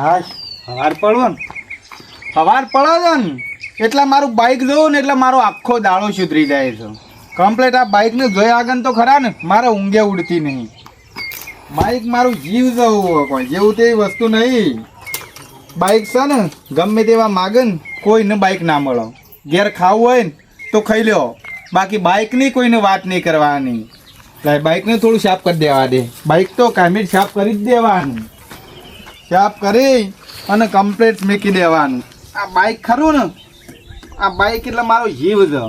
હા સવાર પડવો ને. સવાર પડો ને. એટલા મારું બાઇક જોયું ને એટલે મારો આખો દાડો સુધરી જાય છે. કમ્પ્લેટ આ બાઇકને જોયા આગળ તો ખરા ને, મારે ઊંઘે ઉડતી નહીં. બાઇક મારું જીવ જવું કોઈ, જેવું તેવી વસ્તુ નહીં. બાઇક છે ને, ગમે તેવા માગે ને, કોઈને બાઇક ના મળો. ઘેર ખાવું હોય ને, તો ખાઈ લ્યો. બાકી બાઇકની કોઈને વાત નહીં કરવાની. બાઇકને થોડું સાફ કરી દેવા દે. બાઇક તો કાયમી સાફ કરી જ દેવાનું. સાફ કરી અને કમ્પ્લેટ મૂકી દેવાનું. આ બાઇક ખરું ને? આ બાઇક એટલે મારો જીવ છે.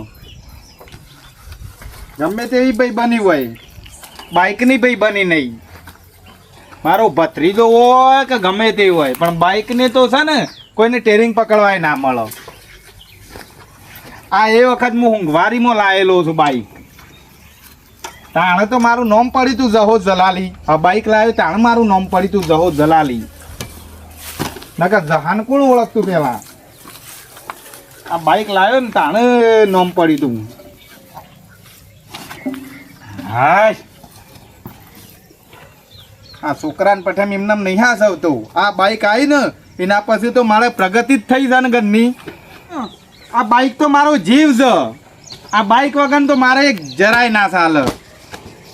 ગમે તેવી ભાઈ બની હોય. બાઇકની ભાઈ બની નહીં. મારો ભત્રીજો હોય કે ગમે તે હોય, પણ બાઇકને તો છે ને, કોઈને ટેરિંગ પકડવાય ના મળો. આ એ વખત હું ઊંઘવારીમાં લાયેલો છું બાઇક તાણે તો મારું નામ પડ્યું તું જહો જલાલી. આ બાઇક લાવ્યું, તાણે મારું નામ પડ્યું તું જહો જલાલી. નકર જહાન કોણ ઓળખતું પેલા આ બાઇક લાવ્યો ને તાણે નોમ પડ્યું તું હા આ છોકરાને પઠામ એમને નહીં હાસવતો. આ બાઇક આવી ને એના પછી તો મારે પ્રગતિ જ થઈ જાય ને ઘરની. આ બાઇક તો મારો જીવ છે. આ બાઇક વગર તો મારે એક જરાય ના ચાલે.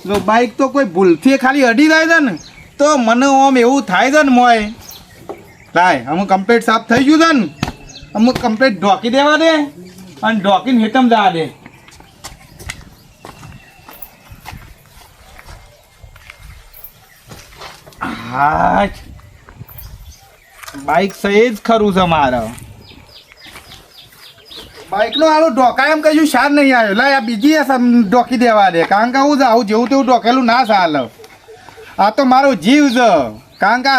જો બાઇક તો કોઈ ભૂલથી ખાલી અડી જાય છે ને તો મને આમ એવું થાય છે ને મોય થાય અમુક કમ્પ્લેટ સાફ થઈ ગયું છે ને, અમુક કમ્પ્લેટ ઢોકી દેવા દે અને ઢોકીને હેતમ જવા દે. હા સહેજ ખરું છે મારે. બાઇકનો આલો ઢોકા એમ કશું સાર નહીં આવ્યો. લા આ બીજી ઢોકી દેવા દે. કારણ કે આવું જેવું તેવું ઢોકેલું ના સાલ આ તો મારો જીવ છે. કારણ કે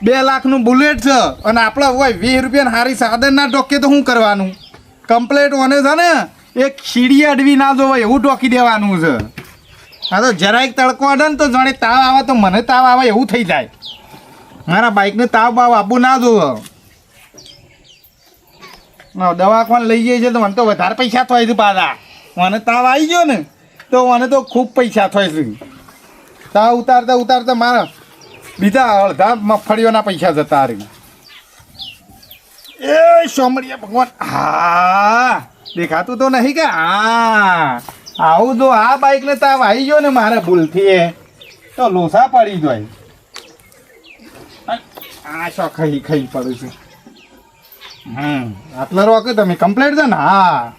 બે લાખનું બુલેટ છે અને આપણા હોય વીસ રૂપિયાની હારી સાધનના ઢોકે તો શું કરવાનું? કમ્પ્લેટ ઓને છે ને, એક સીડી અડવી ના જોવાય એવું ઢોકી દેવાનું છે. હા તો જરાક તડકો અડે ને તો જાણે તાવ આવે તો મને તાવ આવે એવું થઈ જાય. મારા બાઇકને તાવ બાવ આપવું ના જોવે. દવાખાને લઈ જઈએ છે તો મને તો વધારે પૈસા થાય છે પાછા. મને તાવ આવી ગયો ને, તો મને તો ખૂબ પૈસા થાય છે. તાવ ઉતારતા ઉતારતા મારા બીજા અડધા મગફળીઓના પૈસા જતા રહી એ સોમરિયા ભગવાન, હા, દેખાતું તો નહીં કે હા. આવું જો આ બાઇકને તાવ આવી ગયો ને મારે ભૂલથી તો લોસા પડી જાય. આ શો ખાઈ ખાઈ પડું છું. હમ, આટલા રોકે તમે કમ્પ્લેટ છે ને, હા.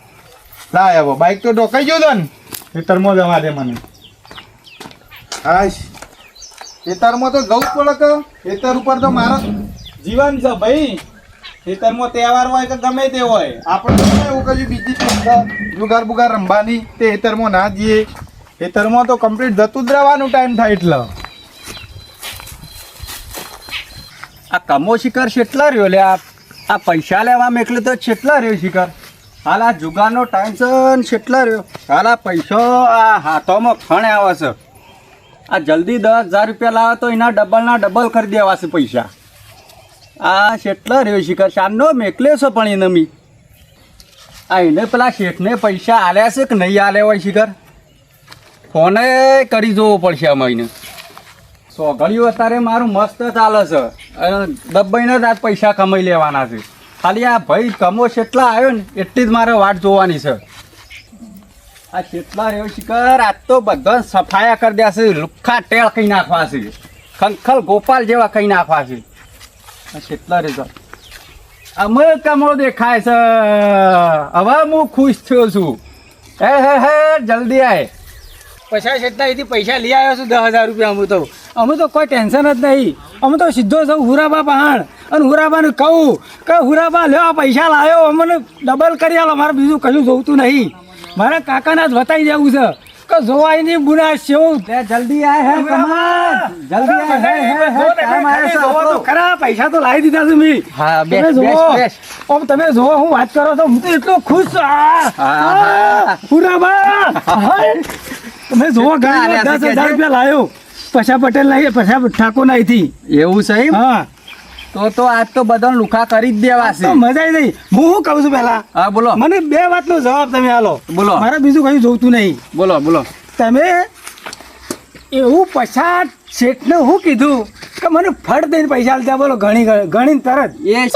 લાય હવે બાઇક તો ડોકાઈ ગયો ને. ખેતરમાં જવા દે મને. હાશ ખેતરમાં તો જવું પડે કે ખેતર ઉપર તો મારો જીવન છે ભાઈ. ખેતરમાં તહેવાર હોય કે ગમે તે હોય. આપણે એવું કશું બીજી જુગાર બુગાર રમવાની તે ખેતરમાં ના જઈએ. ખેતરમાં તો કમ્પ્લીટ જતું જ રહેવાનું ટાઈમ થાય એટલે. આ કમો શિખર કેટલા રહ્યો લે, આ પૈસા લેવા એટલે તો કેટલા રહ્યો શિખર હાલ આ જુગારનો ટાઈમ છે કેટલા રહ્યો. હાલ આ પૈસો આ હાથોમાં ખણ આવે છે. આ જલ્દી દસ હજાર રૂપિયા લાવે તો એના ડબલના ડબલ કરી દેવાશે પૈસા. આ શેટલા રહ્યો શિખર શાનનો મેકલે છો પણ એને મી. આ એને પેલા શેઠને પૈસા આલ્યા છે કે નહીં આલ્યા હોય શિખર? ફોને કરી જોવો પડશે આમાં એને. સોગળીઓ અત્યારે મારું મસ્ત ચાલે છે. દબાઈને જ આજ પૈસા કમાઈ લેવાના છે. ખાલી આ ભાઈ કમો કેટલા આવ્યો ને, એટલી જ મારે વાટ જોવાની છે. આ કેટલા રહ્યો શિકર આ તો બધા સફાયા કરી દે છે, લુખા ટેળ કઈ નાખવા છે. ખંખલ ગોપાલ જેવા કઈ નાખવા છે. આ કેટલા રહેજો અમે કમો દેખાય છે. હવે હું ખુશ થયો છું. હે હે હે, જલ્દી આય. પૈસા છેટલા એથી પૈસા લઈ આવ્યો છું, દસ હજાર રૂપિયા અમે તો. અમે તો કોઈ ટેન્શન જ નહીં. અમે તો સીધો છું, હુરાબા પહાણ. અને હુરાબાને કહું કે હુરાબા, લ્યો, આ પૈસા લાવ્યો અમને ડબલ કરી આલો. મારે બીજું કશું જોવતું નહીં. મારે કાકાના જ વતાઈ દેવું છે કે જોવાય નહીં ગુના શું? જલ્દી આય હે કમાલ. જલ્દી આય હે હે હે ટાઈમ આયો છે. જોવો તો ખરા પૈસા તો લાવી દીધા છે મી. હા બેસ તમે બેસ ઓમ તમે જોવો હું વાત કરો તો હું તો એટલો ખુશ છું. આ, હા, આ, હુરાબા તમે જોવો દસ હજાર રૂપિયા લાવ્યો પછા પટેલ નહીં પછા ઠાકોર નહીં એવું છે હા. તો તો આજ તો બધા લુખા કરી જ દેવા છે. મજા આવી ગઈ. હું શું કહું છું પેલા હા બોલો. મને બે વાતનો જવાબ તમે આલો. બોલો. મારે બીજું કયું જોતું નહીં. બોલો બોલો. તમે એવું પછાત શેઠને શું કીધું? કે મને ફટ દઈને પૈસા આલતા બોલો ઘણી ઘણી તરત. એ હે?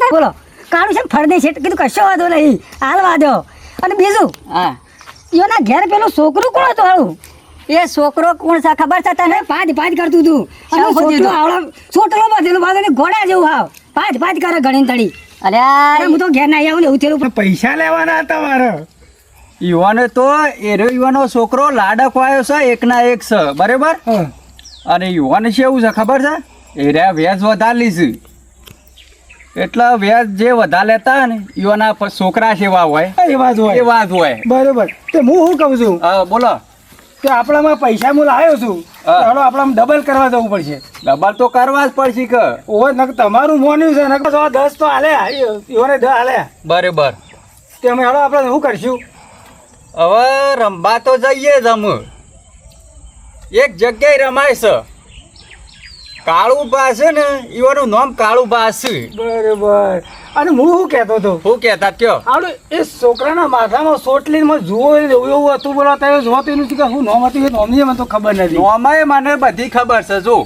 વાત બોલે. તે તો કાળું છે ફરદે છે કીધું કશો વાંધો નહીં. હાલ વાંધો. અને બીજું હા. યોના ઘેર પેલું છોકરું કોણ હતું હાળું? એ છોકરો કોણ છે ખબર છે તને? પાંચ પાંચ કરતું હતું અને છોકરો? આવડો છોટલો બધેલું બાજુ ઘોડા જેવું હાવ. પાંચ પાંચ કરે ઘણી તળી. અલ્યા અરે હું તો ઘેર ના આવું ને એવું થયેલું પૈસા લેવાના હતા મારે યુવાને તો એરો યુવાનો છોકરો લાડક વાયો છે એકના એક છે બરાબર? અને યુવાને છે એવું છે ખબર છે? એ રહ્યા વ્યાજ વધારે છે. એટલે વ્યાજ જે વધારે લેતા ને યુવાના છોકરા છોકરા સેવા હોય એ જ હોય. હોય વાત હોય. બરોબર. તે હું શું કહું છું? હા બોલો. કે આપણામાં પૈસા હું લાવ્યો છું. ચાલો આપણામાં ડબલ કરવા જવું પડશે. ડબલ તો કરવા જ પડશે કે. ઓવે નક તમારું મોન્યું છે નક દસ તો હાલે ઈવોને દસ હાલે બરોબર. તે અમે હાલો આપણે શું કરશું? હવે રમવા તો જઈએ જ અમે. એક જગ્યાએ રમાય છે. કાળું બા છે ને એવાનું નામ કાળું બા છે. બરોબર. અને હું શું કહેતો હતો? શું કહેતા કયો? આડો એ છોકરાના માથામાં સોટલીમાં જુઓ એવું એવું હતું બોલો તો જોવા તો એનું કે હું નોમ હતું એ નોમની મને તો ખબર નથી. નોમાએ મને બધી ખબર છે જો.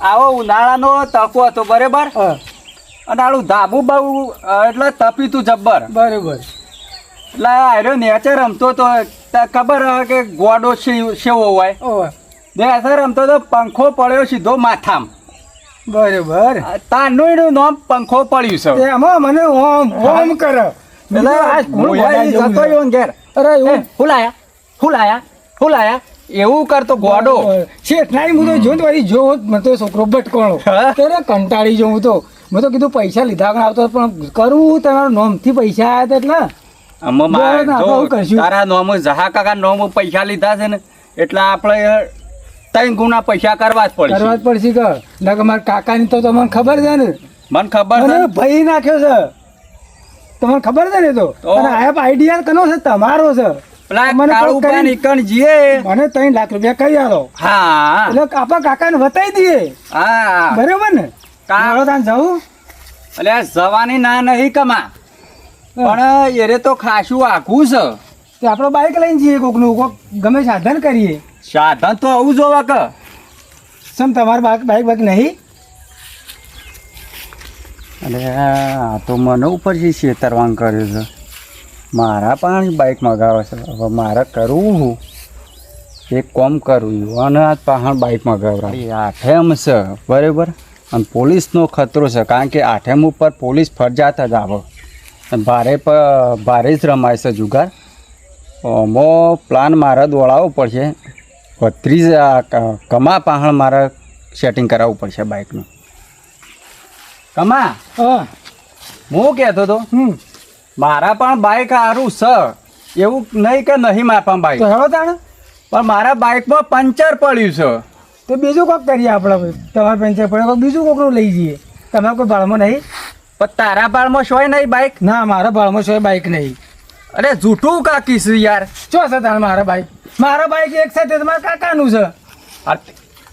આવો ઉનાળાનો તકો હતો બરાબર? અને આડું ધાબુ બહુ એટલે તપીતું જબ્બર. બરોબર. એટલે આર્યો નેચર રમતો તો ખબર હવે કે ગોડો શેવો સેવો હોય નેચે રમતો તો પંખો પડ્યો સીધો માથામ. બરોબર. તાનું એનું નામ પંખો પડ્યું છે. એમાં મને ઓમ ઓમ કરે. અરે એવું ફુલાયા ફુલાયા ફુલાયા એવું કરતો ગોડો. શેઠ નાઈ હું તો જો તો વળી જો મને તો છોકરો ભટકોણો. ત્યારે કંટાળી જોઉં તો. મેં તો કીધું પૈસા લીધા વગર આવતો પણ કરવું તમારા નોમથી પૈસા આવ્યા હતા એટલે? આમાં? તારા નોમ જહા કાકા નોમ પૈસા લીધા છે ને એટલે આપણે ત્રણ ગુણા પૈસા કરવા જ કરવા જ પડશે પડશે કે? ના કે મારા કાકાની તો તમને ખબર છે ને? મને ખબર છે. ભાઈ નાખ્યો છે. તમને ખબર છે ને તો? અને આ આઈડિયા કનો છે? તમારો છે. મને ત્રણ લાખ રૂપિયા કઈ આલો. હા. એટલે આપણા કાકાને દઈએ. હા. બરોબર ને? કાળો ત્યાં જવું? એટલે જવાની ના નહીં કમા પણ એરે તો ખાસું આખું છે. તે બાઈક લઈને જઈએ કોકનું. કોક ગમે સાધન કરીએ. સાધન તો આવું જોવા કે. સમ તમારે બાક બાઈક બાઇક નહીં? અરે આ તો મને ઉપરથી છેતરવાન કર્યું છે. મારા પણ બાઇક મગાવે છે. હવે મારે કરવું હું. એક કોમ કરવું અને આ પહાણ બાઇક મગાવરા એ આઠેમ છે. બરાબર? અને પોલીસનો ખતરો છે. કારણ કે આઠેમ ઉપર પોલીસ ફરજાત જ આવે. અને ભારે ભારે જ રમાય છે જુગાર. અમો પ્લાન મારે દોડાવવો પડશે. બત્રીસ કમા પાહણ મારે સેટિંગ કરાવવું પડશે બાઇકનું કમા? હા. હું કહેતો હતો હમ. મારા પણ બાઇક સારું છે એવું નહીં કે નહીં મારા પણ બાઇક હવે તાણે. પણ મારા બાઇકમાં પંચર પડ્યું છે. તો બીજું કોક કરીએ આપણે. તમારે પંચર પડે કોક બીજું કોકનું લઈ જઈએ. તમારે કોઈ ભાડમાં નહીં? પણ તારા ભાળમાં શોય નહીં બાઇક ના મારા ભાડમાં શોય બાઇક નહીં. અરે જૂઠું કાકી છે યાર. ચો છે તાર મારા બાઈક મારા બાઇક એક સાથે મારા કાકાનું છે.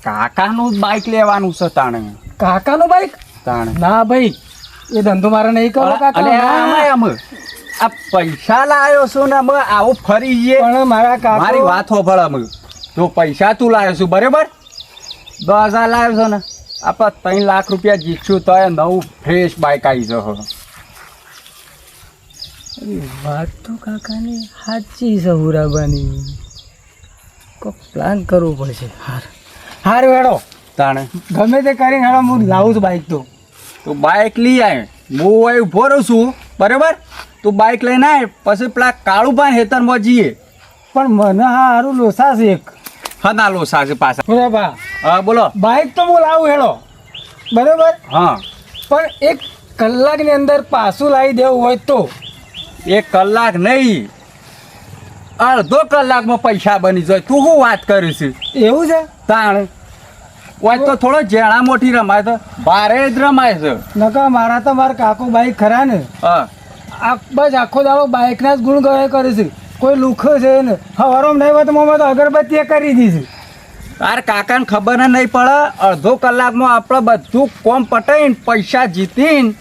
કાકાનું જ બાઇક લેવાનું છે તાણે. કાકાનું બાઈક તાણે. ના ભાઈ એ ધંધો મારે નહીં કરો કાકા આમાં આ પૈસા લાવ્યો છું ને અમે આવું ફરી જઈએ. પણ મારા કાકા મારી વાત હોભળ અમે જો પૈસા તું લાવ્યો છું બરાબર? દસ હજાર લાવ્યો છો ને આપણે ત્રણ લાખ રૂપિયા જીતશું તો નવું ફ્રેશ બાઈક આવી જશે. વાત તો કાકાની સાચી છે હુરાબાની. કોક પ્લાન કરવો પડશે. હાર. હાર વેડો. તાણે? ગમે તે કરીને હેડો હું લાવું છું બાઇક તો. તો બાઇક લઈ આવે હું અહીં ઊભો રહું છું બરાબર? તું બાઇક લઈને આય પછી પેલા કાળુભાઈ હેતરમાં જઈએ. પણ મને હા સારું લોસા છે એક. હના લો છે પાછા. બરાબર હા બોલો. બાઇક તો હું લાવું હેડો. બરાબર? હા. પણ એક કલાકની અંદર પાછું લાવી દેવું હોય તો. એક કલાક નહીં. અડધો કલાકમાં પૈસા બની જાય. તું શું વાત કરીશ એવું છે? તાણ. હોય તો થોડો જેણા મોટી રમાય તો. ભારે જ રમાય છે. નકા મારા તો મારા કાકો બાઈક ખરા ને. હા. આ બસ આખો દાડો બાઇકના જ ગુણ ગાય કરે છે. કોઈ લુખો છે ને. હવારોમ નહીં હોય તો મમ્મી તો અગરબત્તી કરી દીધી તાર કાકાને ખબર નહીં પડે અડધો કલાકમાં આપણે બધું કોમ પટાઈને પૈસા જીતીને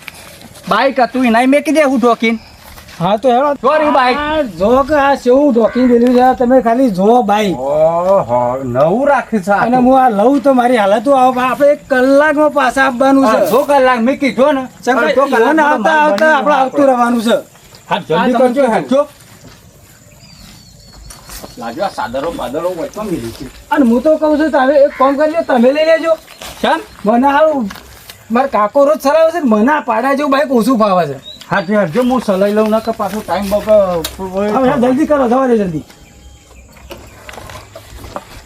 બાઈક હતું એના મેકી દેવું ઠોકીને હા તો હેડો. Sorry, bike. જો કે આ કેવું ધોકી દેલું છે તમે ખાલી જો બાઈક. ઓહો નવું રાખી છે અને હું આ લઉં તો મારી હાલત આવો આપણે એક કલાકમાં પાછા આપવાનું છે. જો કલાક મેં કીધો ને. ઈવન આવતા આવતા આપણે આવતું રહેવાનું છે. હા જલ્દી કરજો હેડજો. લાગ્યો આ સાદરો બાદરો વચમાં મિલી છે અને હું તો કહું છું તમે એક કામ કરજો તમે લઈ લેજો. કેમ? મને હાલ મારા કાકો રોજ ચલાવે છે મને આ પાડા જેવું બાઈક ઓછું ફાવે છે. હા તે હું સલાઈ લઉં ના કે પાછો ટાઈમ હવે જલ્દી કરો જવા દે જલ્દી.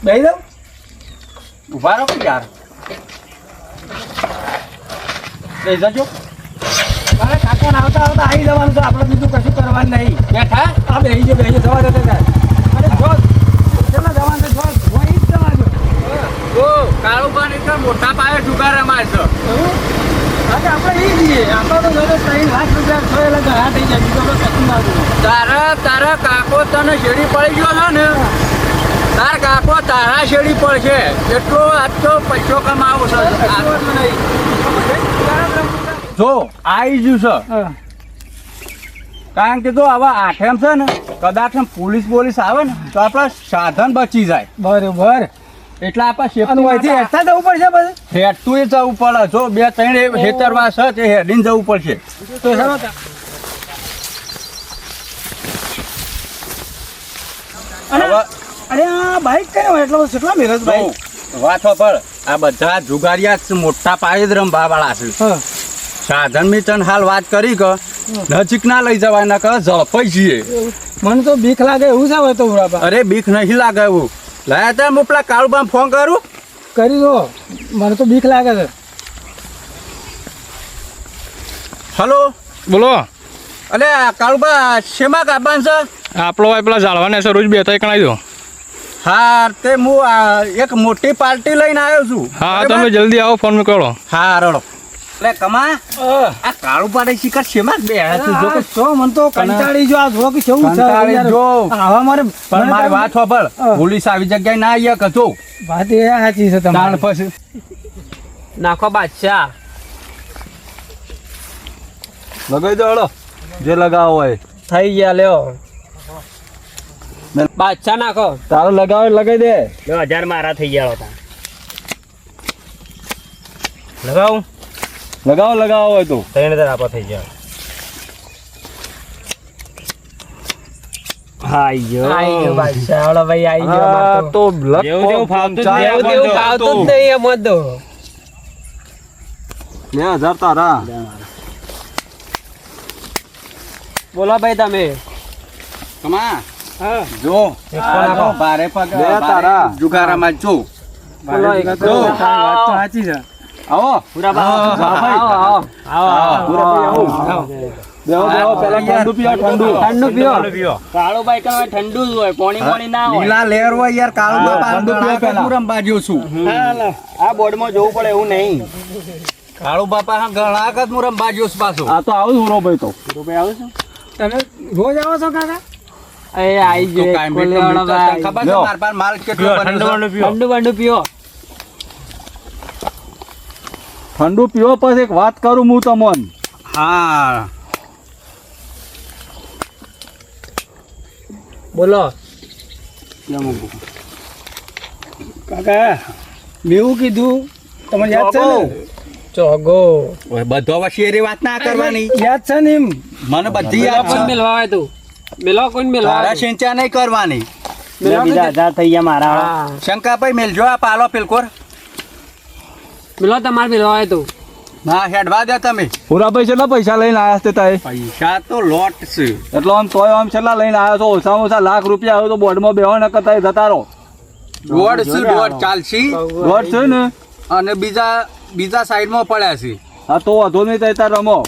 દઈ દઉં ઊભા રહો કે યાર? લઈ જજો. કાકા આવતા આવતા આવી જવાનું છે. આપણે બીજું કશું કરવાનું નહીં. બેઠા? આ બેહી જો બેહી જવા દે ત્યારે અરે જો ચલો જવાનું છે? જો હોય જ કાળુબા મોટા પાયે જુગાર રમાય છે. તારા તારા કાકો તને શેરી પડી ગયો છે ને? તાર કાકો તારા શેરી પડશે. એટલો આજ તો પૈસો કમાવો છે. જો આવી ગયું છે. કારણ કે જો આવા આઠેમ છે ને કદાચ પોલીસ પોલીસ આવે ને તો આપણા સાધન બચી જાય. બરોબર. એટલે આપણે સેફટી હેઠતા જવું પડશે પછી હેઠતું જવું પડે. જો બે ત્રણ હેતરવા છે તે હેડીને જવું પડશે. તો અરે આ બાઈક કઈ હોય? એટલો કેટલા મેરજ ભાઈ વાત સાંભળ આ બધા જુગારિયા મોટા પાયે જ રમવાવાળા છે. સાધન મેં હાલ વાત કરી કે નજીક ના લઈ જવાના કે ઝડપાઈ જઈએ. મને તો બીક લાગે એવું છે તો અરે બીક નહીં લાગે એવું. લાયા તા હું પેલા કાળુબા ફોન કરું? કરી દો. મને તો બીક લાગે છે. હલો? બોલો. અલે આ કાળુબા શેમાં કાબાન છે? આપણો ભાઈ પેલા જાળવાને છે રોજ બે ત્રણ કણાઈ દો. હા તે હું એક મોટી પાર્ટી લઈને આવ્યો છું. હા હા તમે જલ્દી આવો ફોન કરો. હા રડો. એટલે કમા. આ કાળું ની શિકાર શેમાં જ બે છે? જો કે જો મન તો કંટાળી જો આ જો કે કેવું છે? કંટાળી જો. આવા મારે પણ મારી વાત સાંભળ. પોલીસ આવી જગ્યાએ ના આયા કતો વાત એ સાચી છે તમારી. પછી. નાખો બાદશાહ. લગાઈ દો હળો જે લગાવો હોય. થઈ ગયા લ્યો. બાદશાહ નાખો. તારો લગાવો લગાઈ દે. બે હજાર મારા થઈ ગયા હતા લગાવું? લગાવો લગાવો હોય તો. ત્રણ હજાર આપો થઈ ગયા. બોલો ભાઈ તમે. કમા? જો. ભારે પગ તારા. જુગારામાં જો બોલો એક તો જો. વાત તો સાચી છે. આવો. હા, આવો, આવો. આવો, આવો. પૂરા આવો. બેહો બેહો પેલા ઠંડુ પીઓ ઠંડુ. ઠંડુ પીઓ. કાળો ભાઈ હોય ઠંડુ જ હોય પોણી પોણી ના હોય. લીલા લેર હોય યાર કાળો હા, ઠંડુ પીઓ પેલા. પૂરમ બાજ્યો છું. આ બોર્ડમાં જોવું પડે એવું નહીં. કાળું બાપા હા ઘણા વખત મુરમ બાજ્યો છું પાછો. આ તો આવું જ ભાઈ તો. તમે રોજ આવો છો કાકા? એ આઈ ભાઈ. ખબર છે. માર પર માલ કેટલો બન્યો ઠંડુ બંડુ પીઓ. ઠંડુ પીવો પછી એક વાત કરું હું તમને. હા. બોલો. કાકા મેવું કીધું તમને યાદ છે ને? ચોગો ઓય, બધો હવે શેરી વાત ના કરવાની. યાદ છે ને એમ? મને બધી યાદ છે. મેલવા આવે તું? મેલવા કોઈ મેલવા તારા સિંચા નહીં કરવાની. બીજા હજાર થઈ ગયા મારા. શંકાભાઈ મેલજો આ પાલો પેલકોર મેલો તમારે મેલવા આવે તો. ના હેડવા દે તમે. પૂરાભાઈ કેટલા પૈસા લઈને આવ્યા છે તાય પૈસા તો લોટ છે એટલે આમ તોય આમ છેલ્લા લઈને આવ્યો છો ઓછામાં ઓછા લાખ રૂપિયા આવ્યો તો બોર્ડમાં બેહો ન કરતા જતા રહો. દોઢ છે દોઢ ચાલશી. દોઢ છે ને? અને બીજા બીજા સાઈડમાં પડ્યા છે. હા તો વાંધો નહીં થાય તાર રમો.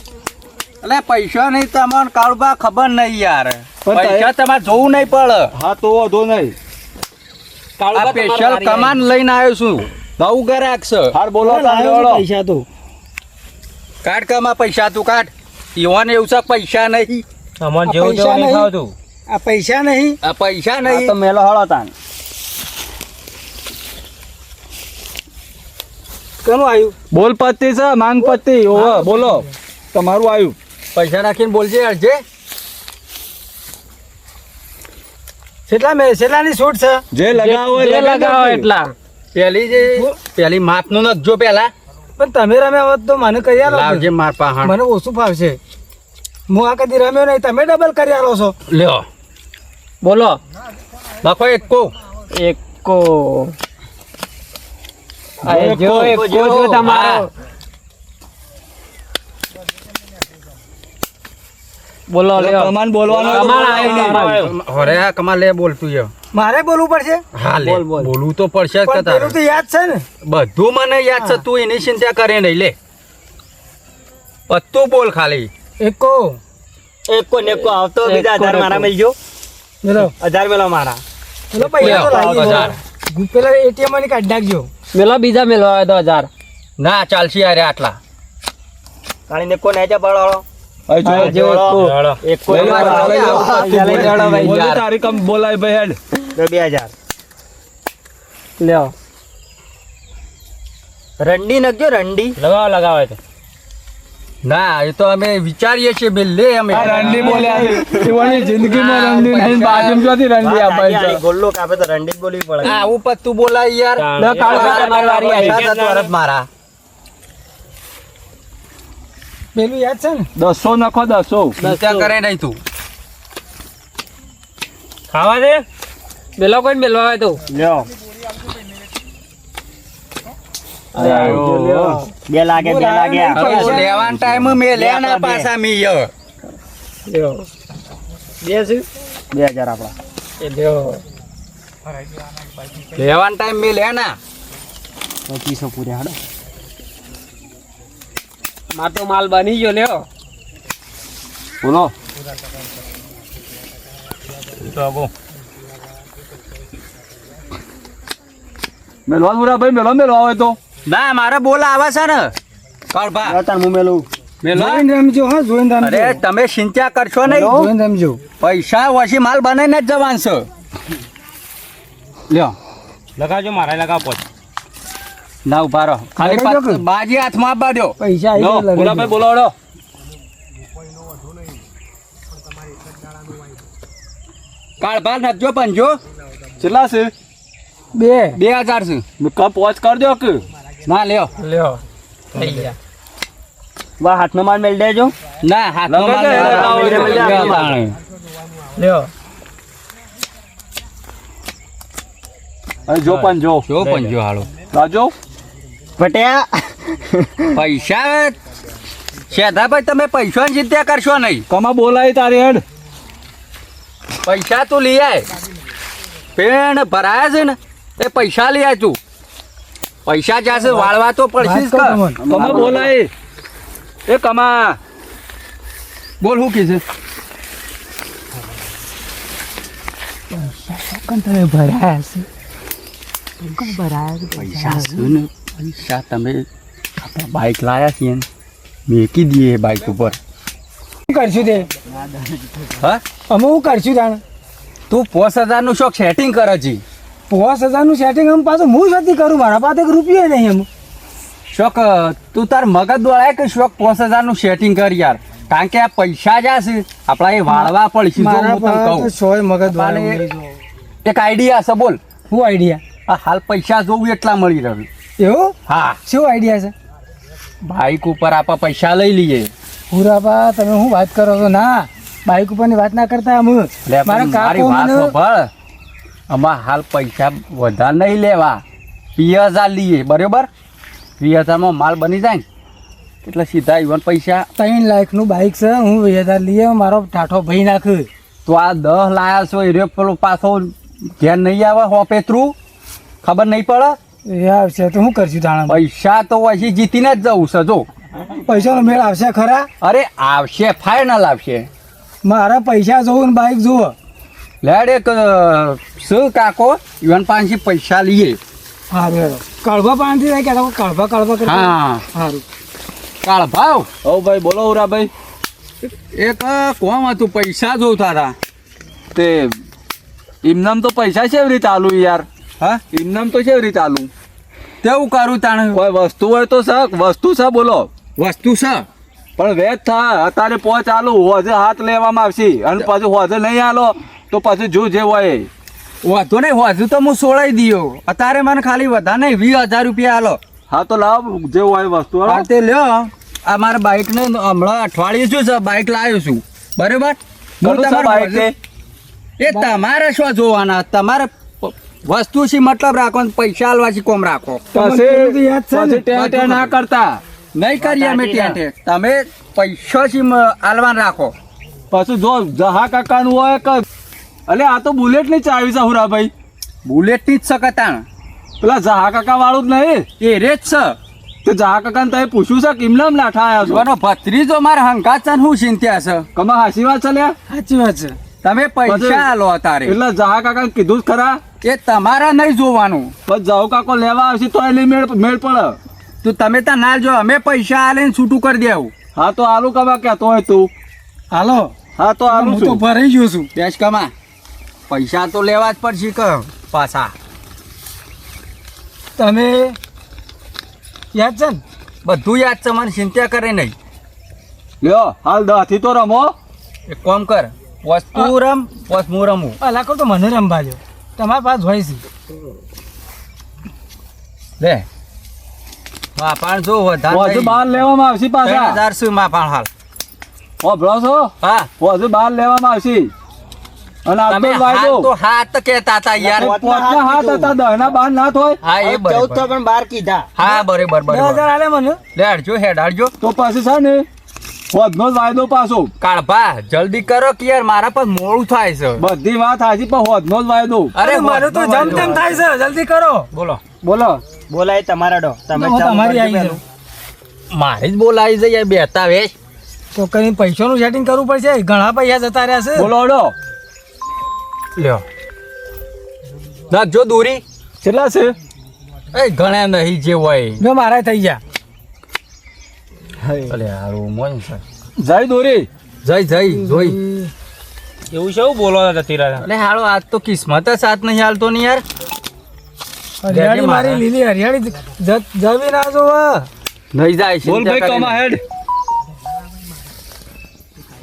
એટલે પૈસા નહીં તમને કાળુબા ખબર નહીં યાર. પૈસા તમારે જોવું નહીં પડે. હા તો વાંધો નહીં. સ્પેશિયલ કમાન લઈને આવ્યો છું. બહુ ગરાક છે હાર બોલો. પૈસા તો. કાઢ કમા પૈસા તું કાઢ. ઈવન એવું છે પૈસા નહીં. અમન જેવું પૈસા નહીં. આ પૈસા નહીં. આ પૈસા નહીં. તો મેલો હળો તાન કનું આવ્યું બોલ પત્તી છે માંગ પત્તી. ઓહો બોલો. તમારું આવ્યું પૈસા નાખીને બોલજે અડજે. કેટલા મે કેટલાની છૂટ છે. જે લગાવો જે લગાવો એટલા. પેલી જે પેલી માપનું નથી જો પેલા. પણ તમે રમ્યા હોત તો મને કરી આલો લાવજે માર પાહણ. મને ઓછું ફાવશે. હું આ કદી રમ્યો નહીં તમે ડબલ કરી આલો છો. લ્યો. બોલો. લખો એકો એકો આ જો એકો જો તમારો. બોલો લ્યો. કમાન બોલવાનો કમાન આવ્યું, કમાન આવ્યું. આ કમાલ લે બોલતું યો મારે બોલવું પડશે? હા લે. બોલ, બોલ. બોલવું તો પડશે જ કે તારે. તો યાદ છે ને. બધું મને યાદ છે તું એની ચિંતા કરે નહીં લે. બધું બોલ ખાલી. એકો. એકો નેકો આવતો બીજા હજાર મારા મળજો મેલો હજાર મેલો મારા. મેલો પૈસા તો લાગી હજાર. પેલા એટીએમની કાઢી નાખજો. મેલો બીજા મેલો આવે તો હજાર. ના ચાલશે યાર આટલા. કાણી ને કોને જા બળાળો તારી કમ બોલાય ભાઈ હેડ. બે હજાર. લ્યો. રંડી નખજો રંડી. લગાવો લગાવે તો. ના એ તો અમે વિચારીએ છીએ બે લે અમે. જિંદગીમાં રંડી નહીં બાજુ ગોલ્લો કાપે તો રંડી બોલી બોલવી પડે. ઉપર તું બોલાય યાર. કાળો, મારા. પેલું યાદ છે ને? દસો નખો દસો. કરે નહીં તું ખાવા દે. બેલો કોઈ બેલવા આવે તો. લ્યો. બે લાગે બે લાગે. હવે લેવાના ટાઈમ મે લેના પાછા મી ય. લ્યો. બે છે? બે હજાર આપણા. એ લ્યો. લેવાના ટાઈમ મે પચીસો પૂર્યા હાડો માર તો માલ બની ગયો લ્યો. બોલો. મેલવા મુરા ભાઈ મેલો મેલો આવે તો. ના મારે બોલા આવે છે ને. કાળભા તાર હું મેલું અરે તમે સિંચા કરશો નહીં. પૈસા વસી માલ બનાવીને જ જવાન છો. લ્યો. લગાવજો મારા લગાવ પોચ ના ઊભા રહો. ખાલી? બાજી હાથમાં આપવા દો. પૈસા ગુલાબભાઈ. બોલાવડો. કાળભા નજો પંજો. કેટલા છે? બે. બે હજાર છે. કપ વોચ કરજો કે? ના લ્યો. લ્યો. થઈ ગયા. વાહ હાથનો માલ મેળ દેજો. ના હાથમાં. લગાવો. લ્યો. જો પંજો. જો પંજો હાલો. રાજો પટ્યા પૈસા શેધાભાઈ તમે પૈસા ચિંતા કરશો નહીં. કમા બોલાય તારી હેડ? પૈસા તું લઈ આય. પેણ ભરાયા છે ને એ પૈસા લઈ આય તું. પૈસા જાશે વાળવા તો પડશે. કમા બોલાય? એ કમા. બોલ હું કીધું ભરાયા છે? પૈસા છે ને. પૈસા તમે આપણા બાઇક લાયા છીએ ને મેકી દઈએ બાઇક ઉપર. શું કરશું તે? હા? અમે શું કરશું તાણ? તું પોસ હજારનું શોખ સેટિંગ કરે છે પાંચ હજારનું સેટિંગ આમ પાછું હું નથી કરું મારા પાસે રૂપિયો નહીં એમ. શોખ તું તાર મગજ દોડાય કે શોખ પાંચ હજારનું સેટિંગ કર યાર? કારણ કે આ પૈસા જશે આપણા એ વાળવા પડશે પાસે મગજ એક આઈડિયા છે બોલ. શું આઈડિયા આ હાલ પૈસા જોવું એટલા મળી રહ્યું. એવું? હા. શું આઈડિયા છે? બાઇક ઉપર આપા પૈસા લઈ લઈએ. પૂરાપા તમે શું વાત કરો છો? ના બાઈક ઉપરની વાત ના કરતા લે મારા વાત સાંભળ. આમાં હાલ પૈસા વધારે નહીં લેવા. વીસ હજાર લઈએ બરાબર? વીસ હજારમાં માલ બની જાય એટલે સીધા ઇવન પૈસા ત્રણ લાખનું બાઈક છે હું વીસ હજાર લઈએ મારો ઠાઠો ભાઈ નાખ. તો આ દસ લાયા છો એ પેલો પાછો ઘેર નહીં આવે હોપેતરું ખબર નહીં પડે? એ આવશે તો શું કરશું તાણા પૈસા તો પછી જીતીને જ જવું છે જો. પૈસાનો મેળ આવશે ખરા? અરે આવશે ફાઇનલ આવશે. મારા પૈસા જોવું ને બાઈક જુઓ લેડ એક શું કાકો? ઇવન પાંચથી પૈસા લઈએ. સારું કળભા નહીં કહેતા કળભા કળભા હા. સારું કાળ ભાવ ભાઈ બોલો ઉરાભાઈ એક અ, કોમ હતું પૈસા જોતા હતા. તે એમનામ તો પૈસા છે એવી રીતે આલુ યાર. હા? ઇનામ તો છે રીતે આલું? તેવું કરું તાણે? કોઈ વસ્તુ હોય તો સર વસ્તુ છે બોલો. વસ્તુ છે પણ વેચ થા અત્યારે પોચ આલુ હોજે હાથ લેવામાં આવશે. અને પાછું હોજે નહીં આલો તો પાછું જો જે હોય. વાંધો નહીં હોજુ તો હું સોળાઈ દયો. અત્યારે મને ખાલી વધા નહીં વીસ હજાર રૂપિયા આલો. હા તો લાવ જે હોય વસ્તુ હા. તે લ્યો. આ મારા બાઇકને હમણાં અઠવાડિયે શું છે બાઇક લાવ્યો છું. બરાબર? એ તમારે શું જોવાના? તમારે વસ્તુ છે મતલબ રાખો ને પૈસા છે કોમ રાખો. પછી છે ને? પછી ટેં ટેં ના કરતા. નહીં કરીએ અમે ત્યાં તે. તમે પૈસા છે આલવાન રાખો. પછી જો જહા કાકાનું હોય કે એટલે આ તો બુલેટની ચાવી છે હુરાભાઈ. બુલેટની જ શકતાણ પેલા જહા કાકા વાળું જ નહીં. એ રેત છે. તો જહા કાકા ને તમે પૂછ્યું છે કિમલામ લાઠા આવ્યા છો? ભત્રીજો મારે હંકાત છે ને હું ચિંત્યા છે. કમા હાસી વાત છે લ્યા? સાચી વાત છે. તમે પૈસા આલો અત્યારે એટલે જહા કાકા કીધું જ ખરા. એ તમારા નહીં જોવાનું. બસ જાઓ કાકો લેવા આવશે તો એ મેળ મેળ પડે. તો તમે ત્યાં ના જો અમે પૈસા આલીને છૂટું કરી દેવું. હા તો આલુ કમા કહેતો હોય તું. હાલો. હા તો આલુ હું તો ભરાઈ ગયો છું. બેસ કમા. પૈસા તો લેવા જ પડશે કે પાછા. તમે યાદ છે ને? બધું યાદ છે મને ચિંતા કરે નહીં. લ્યો હાલ દહથી તો રમો. એક કામ કર. વસ્તુ રમ વસ હું રમું અલાકો તો મને રમવા જો તમારા પાસે હોય છે. લે. માપાણ જો વધારે બહાર લેવામાં આવશે પાછા. હજાર શું માપાણ હાલ? હોભળો છો? હા. વધુ બહાર લેવામાં આવશે. અને આ તો વાયદો તો હાથ કેતા હતા યાર. પોતના હાથ હતા દહના બાર ના થોય હા એ બરાબર. પણ બાર કીધા. હા બરાબર બરાબર. હજાર આલે મને. લે હડજો હેડ હડજો. તો પાછું છે ને હોદનો જ વાયદો પાછો. કાળભા જલ્દી કરો કે યાર મારા પર મોડું થાય છે. બધી વાત હાજી પણ હોદનો જ વાયદો અરે મારે તો જમ તેમ થાય છે જલ્દી કરો. બોલો. બોલો. બોલાય તમારા ડો. તમે તમારી આવી મારી જ બોલાવી છે યાર બેતા વેશ. તો કઈ પૈસાનું સેટિંગ કરવું પડશે? ઘણા પૈસા જતા રહ્યા છે. બોલો અડો લ્યો. નાખજો દોરી. કેટલા છે? એ ઘણા નહીં જે હોય. જો મારા થઈ ગયા. અલે હારું મોન છે જય દોરી. જય જય જોઈ. એવું છે બોલો જતી અલે હારો આજ તો કિસ્મત સાથ નહીં હાલતો ને યાર. હરિયાળી મારી. લીલી હરિયાળી જમી જવી ના જો નહીં જાય છે બોલ ભાઈ કમા હેડ.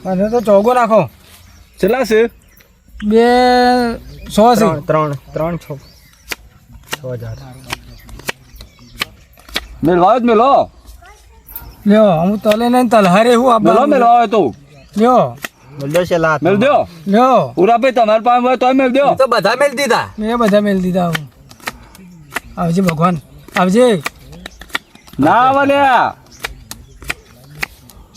અને તો ચોગો નાખો. કેટલા છે? બે સો છે. ત્રણ ત્રણ છ. મેલવાયો જ મેલો. લ્યો હું તલે નહીં તલહારે હું મેલો આપવાનું. મેલવાયો તો. લ્યો. મેલ્યો છે લાત. મેલ લ્યો. પૂરા ભાઈ તમાર પાસે હોય તોય મેલ દ્યો તો બધા મેલ દીધા. મેં બધા મેલ દીધા હું. આવજે ભગવાન આવજે. ના વલ્યા લ્યા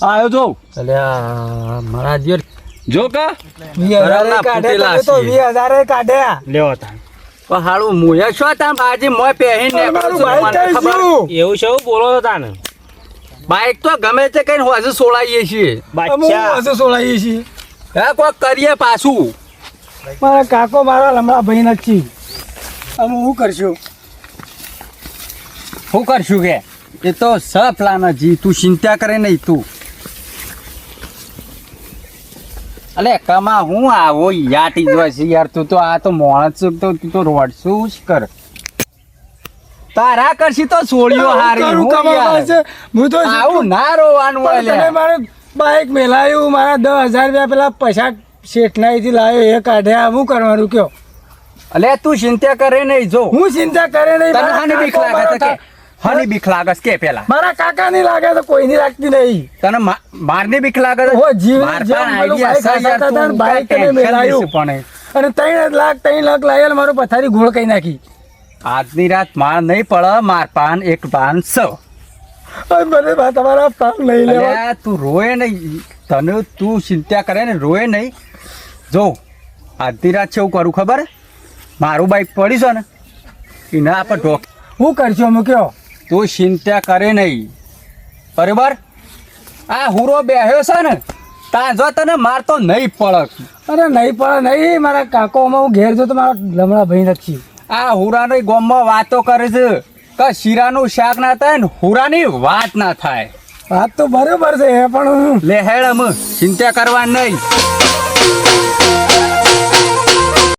આયો જો. અલ્યા મારા જે જો કા. તો છીએ. કાઢ્યા લ્યો તા પણ હારું મોયા છો તામ આજે મોય પહેરીને એવું છે બોલો હતા ને બાઈક તો ગમે તે કઈ હોજે સોળાઈએ છીએ. હું બાદશાહ સોળાઈએ છીએ. હા કોક કરીએ પાછું. મારા કાકો મારા લમડા ભાઈ નથી. અમે શું કરશું? શું કરશું કે? એ તો સ પ્લાન હજી તું ચિંતા કરે નહીં તું. અલે કમા હું આવો યાટી જોઈ છે યાર તું તો આ તો મોણસ છું તો તું તો રોડશું જ કર? તારા કરશી તો છોડ્યો હારી હું કમાવા છે હું તો આવું ના રોવાનું હોય મારે બાઈક મેલાયું મારા દસ હજાર રૂપિયા પેલા પૈસા શેઠનાઈથી લાવ્યો એ કાઢ્યા હું કરવાનું કયો? અલે તું ચિંતા કરે નહીં જો. હું ચિંતા કરે નહીં તને હાની બીક લાગે તો કે હાની બીક લાગે કે પેલા? મારા કાકાની લાગે તો કોઈની લાગતી નહીં. તને મારની બીક લાગે છે? ઓહો, જીવ માર આઈડિયા બાઈક તું ને કાંઈ મેલાયું. પણ અને ત્રણ લાખ ત્રણ લાખ લાયેલ મારો પથારી ઘોળ કઈ નાખી. આજની રાત માર નહીં પડે માર પાન એક પાન સ. મને તમારા પાન લઈ લેવા. તું રોય નહીં. તને તું ચિંતા કરે ને રોય નહીં. જો આજની રાત છે એવું કરું ખબર? મારું બાઈક પડ્યું છે ને એના આપણે ઢોક. હું કરશો અમે કયો? તું ચિંતા કરે નહીં. બરાબર? આ હુરો બેહ્યો છે ને ત્યાં જો તને મારતો નહીં પડક અરે નહીં પડે નહીં. મારા કાકોમાં હું ઘેર જો તો મારા લમણા ભાઈ નથી. આ હુરાની ગોમમાં વાતો કરે છે કે શીરાનું શાક ના થાય ને હુરાની વાત ના થાય. વાત તો બરોબર છે પણ લેહેડ અમ ચિંતા કરવા નહીં.